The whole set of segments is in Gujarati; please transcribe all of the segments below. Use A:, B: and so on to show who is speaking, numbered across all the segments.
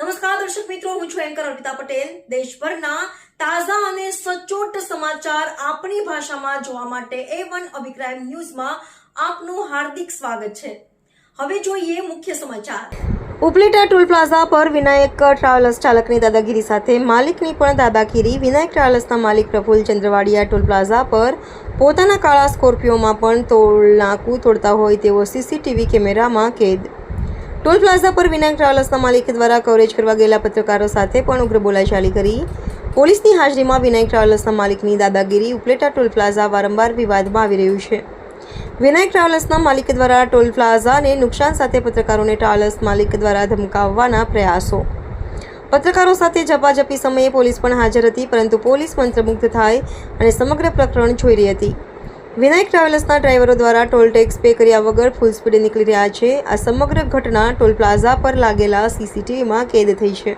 A: નમસ્કાર, દર્શક મિત્રો, હું છું એન્કર અર્પિતા પટેલ. દેશભરના તાજા અને સચોટ સમાચાર આપણી ભાષામાં જોવા માટે એ વન અભિક્રાઇમ ન્યૂઝમાં આપનું હાર્દિક સ્વાગત છે. હવે જોઈએ મુખ્ય સમાચાર. ઉપલેટા ટોલ પ્લાઝા પર વિનાયક ટ્રાવેલર્સ ચાલકની દાદાગીરી સાથે માલિકની પણ દાદાગીરી. વિનાયક ટ્રાવેલર્સના માલિક પ્રફુલ ચંદ્રવાડિયા ટોલ પ્લાઝા પર પોતાના કાળા સ્કોર્પિયોમાં પણ ટોલ નાકું તોડતા હોય તેવો સીસીટીવી કેમેરામાં કેદ ટોલ પ્લાઝા પર વિનાયક ટ્રાવેલ્સના માલિક દ્વારા કવરેજ કરવા ગયેલા પત્રકારો સાથે પણ ઉગ્ર બોલાચાલી કરી. પોલીસની હાજરીમાં વિનાયક ટ્રાવેલર્સના માલિકની દાદાગીરી ઉપલેટા ટોલ પ્લાઝા વારંવાર વિવાદમાં આવી રહ્યું છે. વિનાયક ટ્રાવેલર્સના માલિક દ્વારા ટોલ પ્લાઝાને નુકસાન સાથે પત્રકારોને ટ્રાવેલ્સ માલિક દ્વારા ધમકાવવાના પ્રયાસો. પત્રકારો સાથે ઝપાઝપી સમયે પોલીસ પણ હાજર હતી, પરંતુ પોલીસ મંત્રમુગ્ધ થાય અને સમગ્ર પ્રકરણ જોઈ રહી હતી. વિનાયક ટ્રાવેલ્સના ડ્રાઈવરો દ્વારા ટોલ ટેક્સ પે કર્યા વગર ફૂલ સ્પીડે નીકળી રહ્યા છે. આ સમગ્ર ઘટના ટોલ પ્લાઝા પર લાગેલા સીસીટીવીમાં કેદ થઈ છે.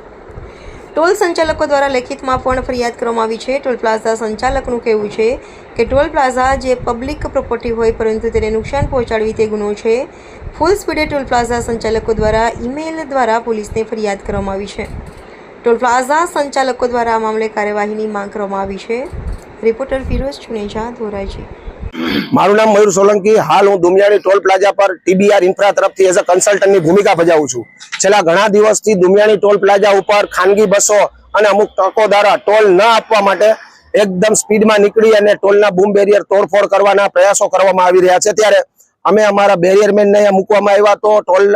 A: ટોલ સંચાલકો દ્વારા લેખિતમાં પણ ફરિયાદ કરવામાં આવી છે. ટોલ પ્લાઝા સંચાલકનું કહેવું છે કે ટોલ પ્લાઝા જે પબ્લિક પ્રોપર્ટી હોય પરંતુ તેને નુકસાન પહોંચાડવી તે ગુનો છે. ફૂલ સ્પીડે ટોલ પ્લાઝા સંચાલકો દ્વારા ઈમેલ દ્વારા પોલીસને ફરિયાદ કરવામાં આવી છે. ટોલ પ્લાઝા સંચાલકો દ્વારા આ મામલે કાર્યવાહીની માંગ કરવામાં આવી છે. રિપોર્ટર ફિરોઝ ચુનેજા, ધોરાજી.
B: મારું નામ મયુર સોલંકી. હાલ હું દુમિયાણી ટોલ પ્લાઝા પર ટીબીઆર ઇન્ફ્રા તરફથી એઝ અ કન્સલ્ટન્ટની ભૂમિકા ભજાવું છું. છેલ્લા ઘણા દિવસથી દુમિયાણી ટોલ પ્લાઝા ઉપર ખાનગી બસો અને અમુક ટ્રકો દ્વારા ટોલ ન આપવા માટે એકદમ સ્પીડમાં નીકળી અને ટોલના બૂમ બેરિયર તોડફોડ કરવાના પ્રયાસો કરવામાં આવી રહ્યા છે. ત્યારે અમે અમારા બેરિયરમેનને અહીંયા મૂકવામાં આવ્યા તો ટોલ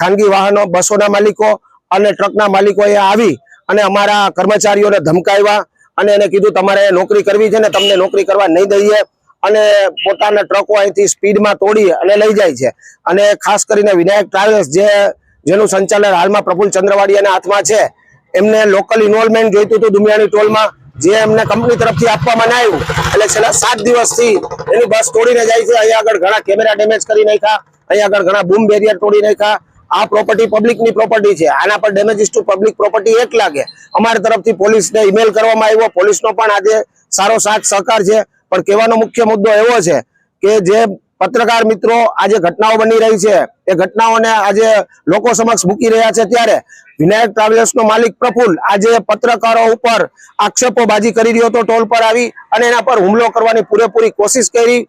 B: ખાનગી વાહનો, બસોના માલિકો અને ટ્રકના માલિકો અહીંયા આવી અને અમારા કર્મચારીઓને ધમકાવ્યા અને એને કીધું, તમારે નોકરી કરવી છે ને તમને નોકરી કરવા નહીં દઈએ. અને પોતાના ટ્રકો અહીંથી સ્પીડમાં તોડી અને લઈ જાય છે. અને ખાસ કરીને વિનાયક ટ્રાવેલ્સ જે, જેનું સંચાલન હાલમાં પ્રફુલ ચંદ્રવાડિયાના હાથમાં છે, એમને લોકલ ઇન્વોલ્વમેન્ટ જોઈતું હતું દુમિયાની ટોલમાં, જે એમને કંપની તરફથી આપવામાં ના આવ્યું. એટલે છેલ્લા સાત દિવસથી એની બસ તોડીને જાય છે. અહીંયા આગળ ઘણા કેમેરા ડેમેજ કરી નાખ્યા. અહીંયા આગળ ઘણા બૂમ બેરિયર તોડી નાખ્યા. આ પ્રોપર્ટી પબ્લિકની પ્રોપર્ટી છે. આના પર ડેમેજીસ ટુ પબ્લિક પ્રોપર્ટી એક લાગે. અમારી તરફથી પોલીસને ઈમેલ કરવામાં આવ્યો. પોલીસનો પણ આજે સારો સાથ સહકાર છે. પણ કહેવાનો મુખ્ય મુદ્દો એવો છે કે જે પત્રકાર મિત્રો આજે ઘટનાઓ બની રહી છે, એ ઘટનાઓને આજે લોકો સમક્ષ મૂકી રહ્યા છે ત્યારે વિનાયક ટ્રાવેલ્સનો માલિક પ્રફુલ્લ આજે પત્રકારો ઉપર આક્ષેપોબાજી કરી રહ્યો હતો, ટોલ પર આવી અને એના પર હુમલો કરવાની પૂરેપૂરી કોશિશ કરી.